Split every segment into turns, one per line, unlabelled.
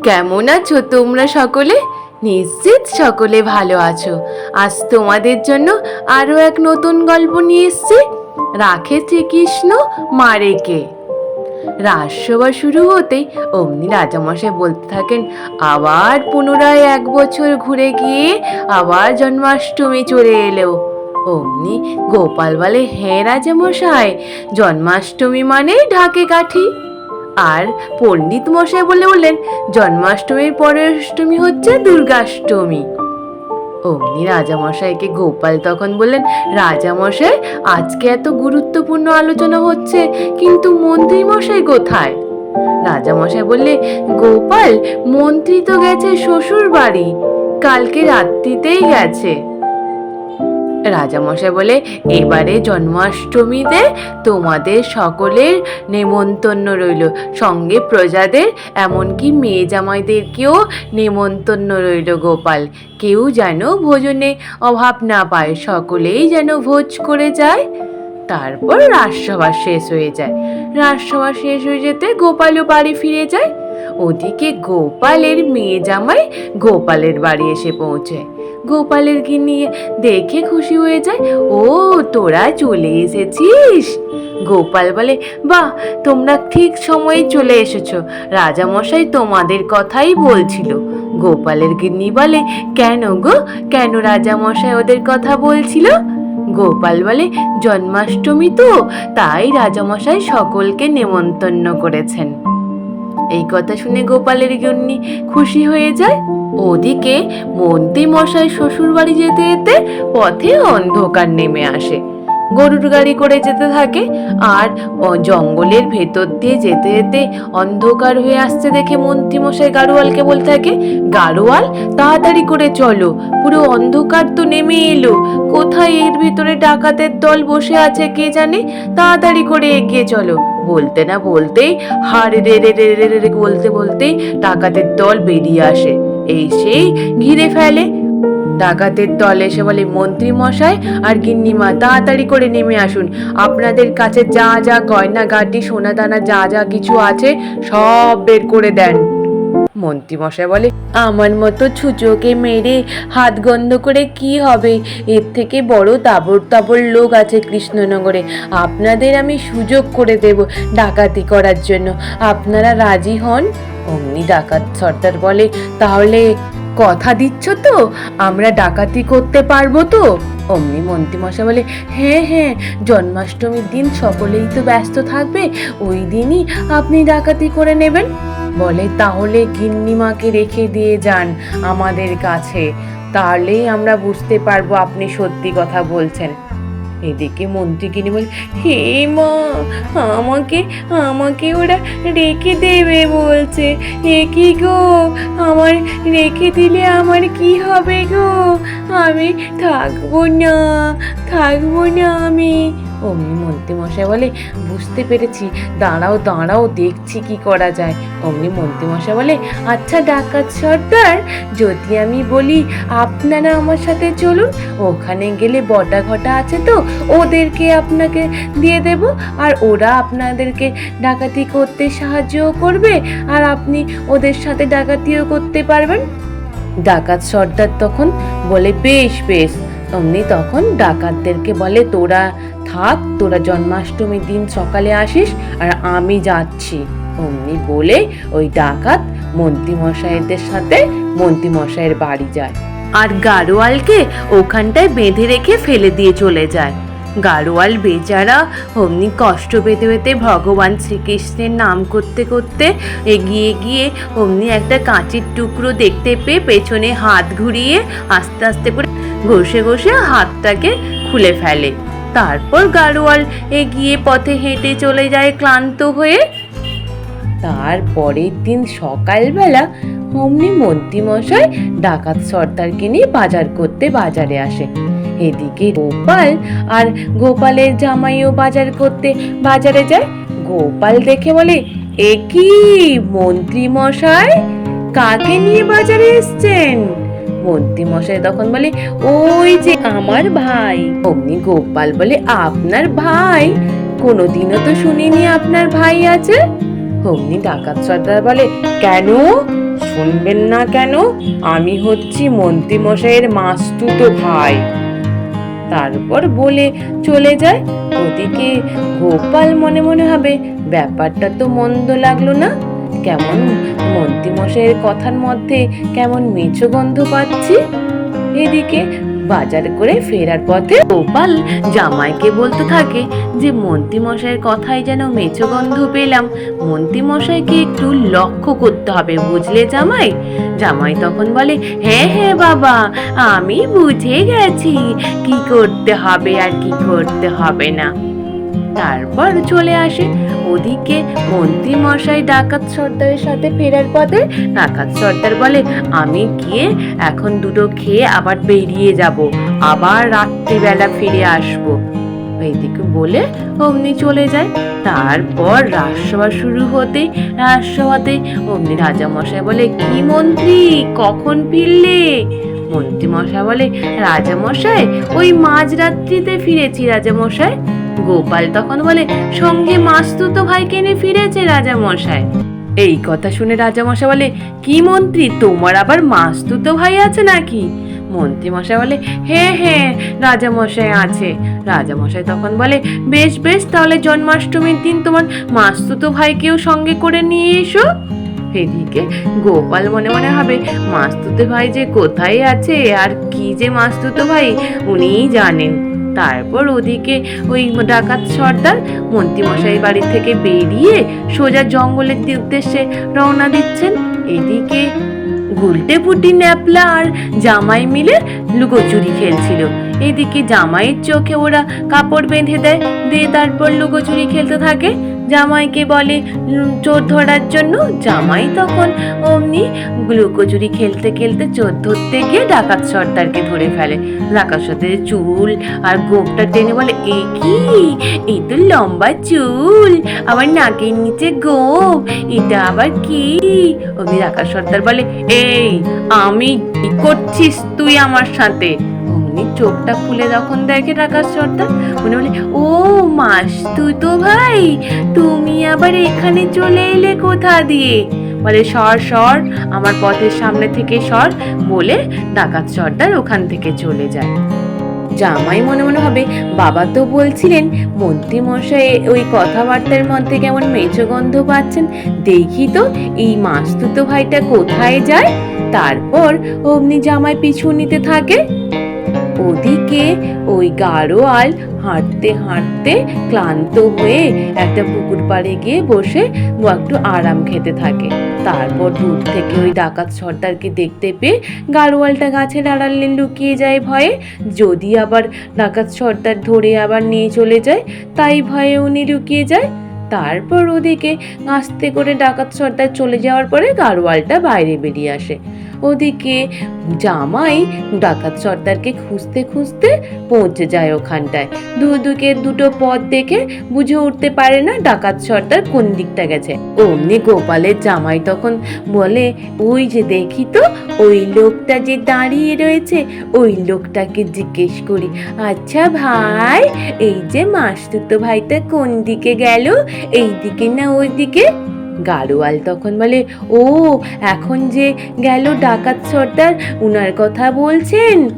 কেমন আছো তোমরা সকলে? নিশ্চিত সকলে ভালো আছো। আজ তোমাদের জন্য আরও এক নতুন গল্প নিয়ে এসছি। রাখে শ্রীকৃষ্ণ মারেকে রাজসভা শুরু হতেই অমনি রাজামশাই বলতে থাকেন, আবার পুনরায় এক বছর ঘুরে গিয়ে আবার জন্মাষ্টমী চলে এলো। অমনি গোপাল বলে হ্যাঁ রাজামশাই, জন্মাষ্টমী মানে ঢাকে কাঠি। আর পণ্ডিত মশাই বলে বললেন জন্মাষ্টমীর পরের অষ্টমী হচ্ছে দুর্গাষ্টমী। অমনি রাজামশাইকে গোপাল তখন বললেন, রাজামশাই, আজকে এত গুরুত্বপূর্ণ আলোচনা হচ্ছে, কিন্তু মন্ত্রী মশাই কোথায়? রাজামশাই বললে, গোপাল, মন্ত্রী তো গেছে শ্বশুর বাড়ি কালকে রাত্রিতেই গেছে। রাজামশাই বলে, এবারে জন্মাষ্টমীতে তোমাদের সকলের নেমন্তন্ন রইল। সঙ্গে প্রজাদের, এমনকি মেয়ে জামাইদেরকেও নেমন্তন্ন রইল গোপাল। কেউ যেন ভোজনে অভাব না পায়, সকলেই যেন ভোজ করে যায়। তারপর রাজসভা শেষ হয়ে যায়। রাজসভা শেষ হয়ে যেতে গোপালও বাড়ি ফিরে যায়। ওদিকে গোপালের মেয়ে জামাই গোপালের বাড়ি এসে পৌঁছায় গোপালের গিন্নি দেখে খুশি হয়ে যায়, ও, তোরা চলে এসেছিস? গোপাল বলে, বাহ, তোমরা ঠিক সময়ে চলে এসেছ। রাজামশাই তোমাদের কথাই বলছিল। গোপালের গিন্নি বলে, কেন গো? কেন রাজামশাই ওদের কথা বলছিল? গোপাল বলে, জন্মাষ্টমী তো, তাই রাজামশাই সকলকে নেমন্তন্ন করেছেন। এই কথা শুনে গোপালের জন্য খুশি হয়ে যায়। ওদিকে মন্ত্রী মশাই শ্বশুর বাড়ি যেতে যেতে পথে অন্ধকার নেমে আসে। গরুর গাড়ি করে যেতে থাকে আর জঙ্গলের ভেতর দিয়ে যেতে যেতে অন্ধকার হয়ে আসছে দেখে মন্ত্রী মশাই গাড়োয়ালকে বলতে থাকে, গাড়োয়াল, তাড়াতাড়ি করে চলো। পুরো অন্ধকার তো নেমে এলো। কোথায় এর ভিতরে ডাকাতের দল বসে আছে কে জানে? তাড়াতাড়ি করে এগিয়ে চলো। বলতে না বলতেই হাড়ে রে রে রে রে রে রে বলতে বলতেই ডাকাতের দল বেরিয়ে আসে। এই সেই ঘিরে ফেলে ডাকাতের দল এসে বলে, মন্ত্রী মশাই আর গিন্নিমা, তাড়াতাড়ি করে নেমে আসুন। আপনাদের কাছে যা যা গয়না গাটি, সোনা দানা যা যা কিছু আছে, সব বের করে দেন। মন্ত্রী মশাই বলে, আমার মতো ছুচোকে মেরে হাত গন্ধ করে কি হবে? এর থেকে বড় তাবর তাবর লোক আছে কৃষ্ণনগরে। আপনাদের আমি সুযোগ করে দেব ডাকাতি করার জন্য। আপনারা রাজি হন? অমনি ডাকাত সর্দার বলে, তাহলে কথা দিচ্ছ তো, আমরা ডাকাতি করতে পারব তো। অমনি মন্ত্রীমশাই বলে হ্যাঁ হ্যাঁ জন্মাষ্টমীর দিন সকলেই তো ব্যস্ত থাকবে, ওই দিনই আপনি ডাকাতি করে নেবেন। বলে, তাহলে গিন্নিমাকে রেখে দিয়ে যান আমাদের কাছে। তাহলেই আমরা বুঝতে পারব আপনি সত্যি কথা বলছেন। এদিকে মন্ত্রী গিনি বলে, হে মা, আমাকে আমাকে ওরা রেখে দেবে বলছে। এ কি গো? আমার রেখে দিলে আমার কি হবে গো? আমি থাকব না থাকব না আমি। অমনি মন্ত্রীমশাই বলে, বুঝতে পেরেছি। দাঁড়াও দাঁড়াও, দেখছি কি করা যায়। অমনি মন্ত্রীমশাই বলে আচ্ছা ডাকাত সর্দার, যদি আমি বলি আপনারা আমার সাথে চলুন, ওখানে গেলে বটা ঘটা আছে তো, ওদেরকে আপনাকে দিয়ে দেব, আর ওরা আপনাদেরকে ডাকাতি করতে সাহায্যও করবে, আর আপনি ওদের সাথে ডাকাতিও করতে পারবেন। ডাকাত সর্দার তখন বলে, বেশ বেশ। অমনি তখন ডাকাতদেরকে বলে, তোরা থাক তোরা জন্মাষ্টমীর দিন সকালে আসিস আর আমি যাচ্ছি। অমনি বলে ওই ডাকাত মন্ত্রীমশাইদের সাথে মন্ত্রীমশাইয়ের বাড়ি যায়। আর গাড়োয়ালকে ওখানটায় বেঁধে রেখে ফেলে দিয়ে চলে যায়। গাড়োয়াল বেচারা অমনি কষ্ট পেতে পেতে ভগবান শ্রীকৃষ্ণের নাম করতে করতে এগিয়ে গিয়ে অমনি একটা কাঁচের টুকরো দেখতে পেয়ে পেছনে হাত ঘুরিয়ে আস্তে আস্তে করে ঘষে ঘষে হাতটাকে খুলে ফেলে। তারপর গাড়োয়াল এগিয়ে পথে হেঁটে চলে যায় ক্লান্ত হয়ে। তার পরের দিন সকালবেলা অমনি মন্ত্রীমশাই ডাকাত সর্দারকে নিয়ে বাজার করতে বাজারে আসে। এদিকে গোপাল আর গোপালের জামাইও বাজার করতে বাজারে যায়। গোপাল দেখে বলে, এ কি মন্ত্রী মশাই কাকে নিয়ে বাজারে এসছেন? মন্ত্রী মশাই তখন বলে, ওই যে আমার ভাই। অমনি গোপাল বলে, আপনার ভাই? কোনোদিনও তো শুনিনি আপনার ভাই আছে? অমনি ডাকাত সর্দার বলে, কেন? শুনবেন না কেন? আমি হচ্ছি মন্ত্রীমশাইয়ের মাস্তুতো ভাই। তারপর বলে চলে যায়। ওদিকে গোপাল মনে মনে হবে ব্যাপারটা তো মন্দ লাগল না। কেমন মন্ত্রীমশাইয়ের কথার মধ্যে কেমন মেছো গন্ধ পাচ্ছি? এদিকে বাজার করে ফেরার পথে গোপাল জামাইকে বলতে থাকে যে, মন্ত্রীমশাইয়ের কথায় যেন মেছো গন্ধ পেলাম, মন্ত্রীমশাইকে একটু লক্ষ্য করতে হবে, বুঝলে জামাই? জামাই তখন বলে হ্যাঁ হ্যাঁ বাবা, আমি বুঝে গেছি, কি করতে হবে আর কি করতে হবে না। তারপর চলে আসে ওদিকে মন্ত্রী মশাই ডাকাত সর্দারের সাথে ফেরার পথে। ডাকাত সর্দার বলে, আমি গিয়ে এখন দুটো খেয়ে আবার বেরিয়ে যাব। আবার রাত্রিবেলা ফিরে আসব। এইদিকে বলে অমনি চলে যায়। তারপর রাজসভা শুরু হতে, রাজসভাতে অমনি রাজামশাই বলে, কি মন্ত্রী, কখন ফিরলে? মন্ত্রী মশাই বলে, রাজামশাই, ওই মাঝরাত্রিতে ফিরেছি রাজামশাই। গোপাল তখন বলে, সঙ্গে মাস্তুতো ভাইকে নিয়ে ফিরেছে রাজা রাজামশাই। এই কথা শুনে রাজামশাই বলে, কি মন্ত্রী, তোমার আবার মাস্তুতো ভাই আছে নাকি? মন্ত্রী মশাই বলে হ্যাঁ হ্যাঁ রাজামশাই আছে। রাজামশাই তখন বলে, বেশ বেশ, তাহলে জন্মাষ্টমীর দিন তোমার মাস্তুতো ভাইকেও সঙ্গে করে নিয়ে এসো। এদিকে গোপাল মনে মনে হবে মাস্তুতো ভাই যে কোথায় আছে, আর কি যে মাস্তুতো ভাই উনিই জানেন। তারপর ওদিকে ওই ডাকাত সর্দার মন্ত্রীমশাই বাড়ি থেকে বেরিয়ে সোজা জঙ্গলের উদ্দেশ্যে রওনা দিচ্ছেন। এদিকে গুলটে পুটি ন্যাপলা আর জামাই মিলে লুকোচুরি খেলছিল। এদিকে জামাইয়ের চোখে ওরা কাপড় বেঁধে দেয়। দিয়ে তারপর লুকোচুরি খেলতে থাকে। জামাইকে বলে চোর ধরার জন্য? জামাই তখন অমনি লুকোচুরি খেলতে খেলতে চোর ধরতে গিয়ে ডাকাত সর্দারকে ধরে ফেলে। ডাকাত সর্দারের চুল আর গোপটা টেনে বলে, এ কি? এই তো লম্বা চুল। আবার নাকের নিচে গোপ। এটা আবার কি? অমনি ডাকাত সর্দার বলে, এই, আমি করছিস তুই আমার সাথে? অমনি চোখটা খুলে যখন দেখে ডাকাত সর্দার মনে বলে ও মাস, তুই তো ভাই, তুমি আবার এখানে চলে এলে কোথা দিয়ে? বলে, সর সর, আমার পথের সামনে থেকে সর, বলে ডাকাত সর্দার ওখান থেকে চলে যায়। জামাই মনে মনে হবে বাবা তো বলছিলেন মন্ত্রী মশাই ওই কথাবার্তার মধ্যে কেমন মেচো গন্ধ পাচ্ছেন, দেখি তো এই মাস্তুতো ভাইটা কোথায় যায়? তারপর অমনি জামাই পিছু নিতে থাকে। ওদিকে ওই গাড়োয়াল হাঁটতে হাঁটতে ক্লান্ত হয়ে একটা পুকুর পাড়ে গিয়ে বসে একটু আরাম খেতে থাকে। তারপর দূর থেকে ওই ডাকাত সর্দারকে দেখতে পেয়ে গাড়োয়ালটা গাছে আড়ালে লুকিয়ে যায় ভয়ে। যদি আবার ডাকাত সর্দার ধরে আবার নিয়ে চলে যায়, তাই ভয়ে উনি লুকিয়ে যায়। তারপর ওদিকে আস্তে করে ডাকাত সর্দার চলে যাওয়ার পরে গাড়োয়ালটা বাইরে বেরিয়ে আসে। ওদিকে জামাই ডাকাত সর্দারকে খুঁজতে খুঁজতে পৌঁছে যায় ওখানটায়। দুদিকে দুটো পথ দেখে বুঝে উঠতে পারে না ডাকাত সর্দার কোন দিকটা গেছে। অমনি গোপালের জামাই তখন বলে, ওই যে দেখি তো, ওই লোকটা যে দাঁড়িয়ে রয়েছে, ওই লোকটাকে জিজ্ঞেস করি আচ্ছা ভাই, এই যে মাসতুতো ভাইটা কোন দিকে গেল? এই দিকে না ওই দিকে গাড়োয়াল তখন বলে, ও, এখন যে গেল ডাকাত সর্দার, উনার কথা বলছেন?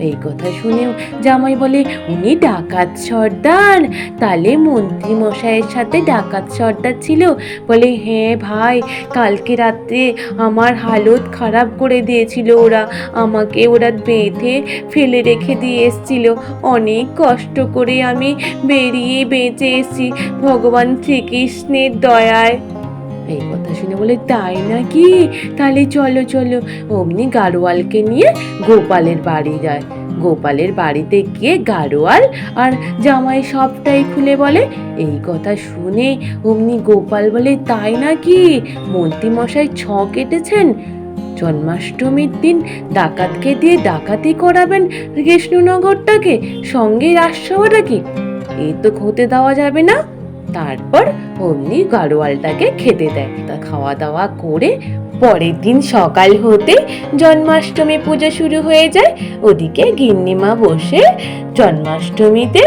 এই কথা শুনে জামাই বলে, উনি ডাকাত সর্দার। তাহলে মন্ত্রী মশাইয়ের সাথে ডাকাত সর্দার ছিল। বলে হ্যাঁ ভাই, কালকে রাত্রে আমার হালত খারাপ করে দিয়েছিল ওরা। আমাকে ওরা বেঁধে ফেলে রেখে দিয়ে এসছিল। অনেক কষ্ট করে আমি বেরিয়ে বেঁচে এসেছি। ভগবান শ্রীকৃষ্ণের দয়ায়। এই কথা শুনে বলে, তাই নাকি? তাহলে চলো চলো। অমনি গাড়োয়ালকে নিয়ে গোপালের বাড়ি যায়। গোপালের বাড়িতে গিয়ে গাড়োয়াল আর জামাই সবটাই খুলে বলে, এই কথা শুনে অমনি গোপাল বলে, তাই নাকি? মন্ত্রীমশাই ছ কেটেছেন জন্মাষ্টমীর দিন ডাকাতকে দিয়ে ডাকাতি করাবেন কৃষ্ণনগরটাকে, সঙ্গে রাজসভাটাকে। এই তো হতে দেওয়া যাবে না। তারপর অমনি গাড়োয়ালটাকে খেতে দেয়। তা খাওয়া দাওয়া করে পরের দিন সকাল হতে জন্মাষ্টমী পুজো শুরু হয়ে যায়। ওদিকে গিন্নিমা বসে জন্মাষ্টমীতে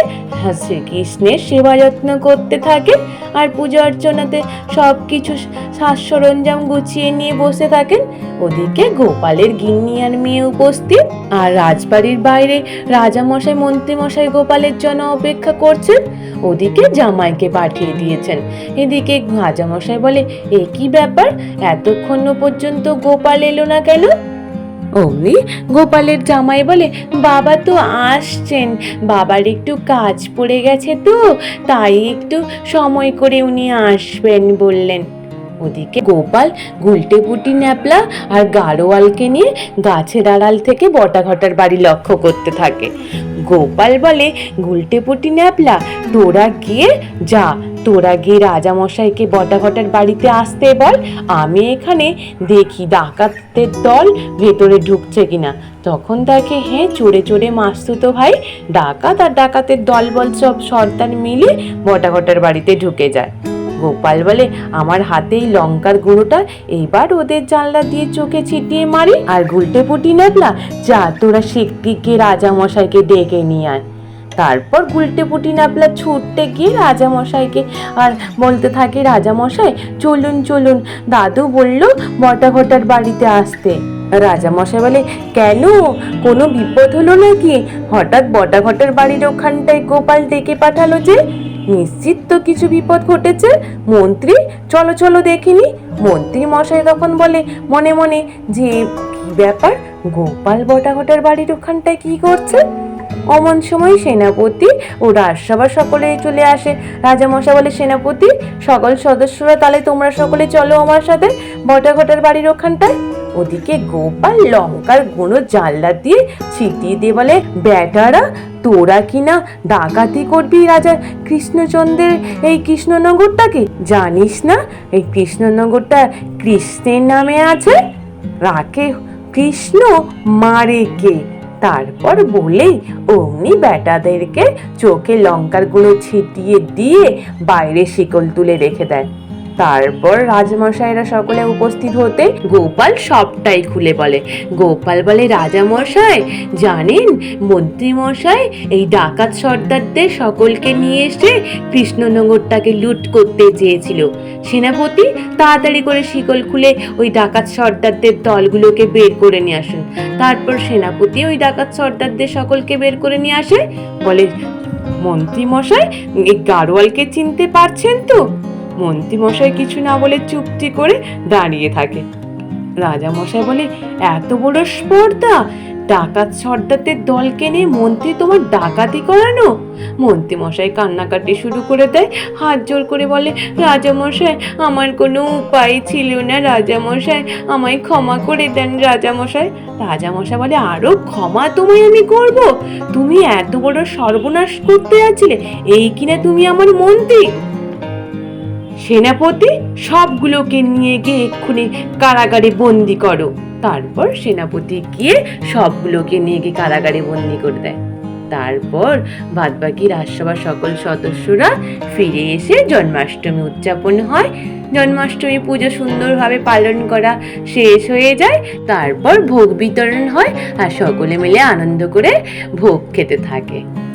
শ্রীকৃষ্ণের সেবা যত্ন করতে থাকে আর পুজো অর্চনাতে সব কিছু সাজ সরঞ্জাম গুছিয়ে নিয়ে বসে থাকেন। ওদিকে গোপালের গিন্নি আর মেয়ে উপস্থিত আর রাজবাড়ির বাইরে রাজামশাই, মন্ত্রীমশাই গোপালের জন্য অপেক্ষা করছেন। ওদিকে জামাইকে পাঠিয়ে দিয়েছেন। এদিকে রাজামশাই বলে, এ কি ব্যাপার? এতক্ষণ পর্যন্ত গোপাল এলো না কেন? অমনি গোপালের জামাই বলে, বাবা তো আসছেন। বাবার একটু কাজ পড়ে গেছে তো, তাই একটু সময় করে উনি আসবেন, বললেন। ওদিকে গোপাল গুলটে পুটি ন্যাপলা আর গাড়োয়ালকে নিয়ে গাছের আড়াল থেকে বটাঘটার বাড়ি লক্ষ্য করতে থাকে। গোপাল বলে গুলটে পুটি ন্যাপলা, তোরা গিয়ে যা, তোরা গিয়ে রাজামশাইকে বটাঘটার বাড়িতে আসতে বল। আমি এখানে দেখি ডাকাতদের দল ভেতরে ঢুকছে কিনা। তখন দেখে হ্যাঁ চড়ে চড়ে মাসতুতো ভাই। ডাকাত আর ডাকাতের দল বল সব সর্দার মিলে বটাঘটার বাড়িতে ঢুকে যায়। গোপাল বলে, আমার হাতেই লঙ্কার গুঁড়োটা, এইবার ওদের জানলা দিয়ে চোখে ছিটিয়ে মারি আর গুলটে পুটি নেবলা, যা তোরা শিগগিরকে রাজামশাইকে ডেকে নিয়ে আয়। তারপর গুলটে পুটি নাপলা ছুটতে গিয়ে রাজামশাইকে, আর বলতে থাকে রাজামশাই, চলুন চলুন, দাদু বলল বটাঘটার বাড়িতে আসতে। রাজামশাই বলে, কেন? কোনো বিপদ হলো নাকি? হঠাৎ বটাঘটার বাড়ির ওখানটায় গোপাল ডেকে পাঠালো যে নিশ্চিত তো কিছু বিপদ ঘটেছে? মন্ত্রী, চলো চলো দেখিনি মন্ত্রী মশাই তখন বলে, মনে মনে, যে কি ব্যাপার? গোপাল বটাঘটার বাড়ির ওখানটায় কি করছে? অমন সময় সেনাপতি ও রাজসভা সকলে চলে আসে। রাজামশা বলে, সেনাপতি, সকল সদস্যরা তাহলে তোমরা সকলে চলো আমার সাথে বটাঘটার বাড়ির ওখানটায়। ওদিকে গোপাল লঙ্কার গুঁড়ো জানলা দিয়ে ছিটিয়ে দিয়ে বলে বেটারা তোরা কিনা ডাকাতি করবি রাজা কৃষ্ণচন্দ্রের এই কৃষ্ণনগরটাকে? জানিস না এই কৃষ্ণনগরটা কৃষ্ণের নামে আছে? রাকে কৃষ্ণ মারে কে? তারপর বলেই অমনি বেটাদেরকে চোখে লঙ্কার গুঁড়ো ছিটিয়ে দিয়ে বাইরে শিকল তুলে রেখে দেয়। তারপর রাজমশাইরা সকলে উপস্থিত হতে গোপাল সবটাই খুলে বলে। গোপাল বলে, রাজামশাই, জানেন, মন্ত্রীমশাই, এই ডাকাত সর্দারদের সকলকে নিয়ে এসে কৃষ্ণনগরটাকে লুট করতে চেয়েছিল। সেনাপতি, তাড়াতাড়ি করে শিকল খুলে ওই ডাকাত সর্দারদের দলগুলোকে বের করে নিয়ে আসুন। তারপর সেনাপতি ওই ডাকাত সর্দারদের সকলকে বের করে নিয়ে আসে। বলে মন্ত্রী মশাই এই গাড়োয়ালকে চিনতে পারছেন তো? মন্ত্রী মশাই কিছু না বলে চুপটি করে দাঁড়িয়ে থাকে। রাজা মশাই বলে, এত বড় স্পর্ধা! ডাকাত সর্দারদের দলকে নিয়ে মন্ত্রী তোমার ডাকাতি করানো? মন্ত্রী মশাই কান্নাকাটি শুরু করে দেয়। হাত জোর করে বলে, রাজামশাই, আমার কোনো উপায় ছিল না রাজামশাই। আমায় ক্ষমা করে দেন রাজামশাই। রাজামশাই বলে, আরও ক্ষমা তোমায় আমি করব? তুমি এত বড় সর্বনাশ করতে যাচ্ছিলে, এই কিনা তুমি আমার মন্ত্রী? সেনাপতি সবগুলোকে নিয়ে গিয়ে এক্ষুনি কারাগারে বন্দি করো। তারপর সেনাপতি গিয়ে সবগুলোকে নিয়ে গিয়ে কারাগারে বন্দি করে দেয়। তারপর বাদবাকি রাজসভার সকল সদস্যরা ফিরে এসে জন্মাষ্টমী উদযাপন হয়। জন্মাষ্টমী পুজো সুন্দরভাবে পালন করা শেষ হয়ে যায়, তারপর ভোগ বিতরণ হয় আর সকলে মিলে আনন্দ করে ভোগ খেতে থাকে।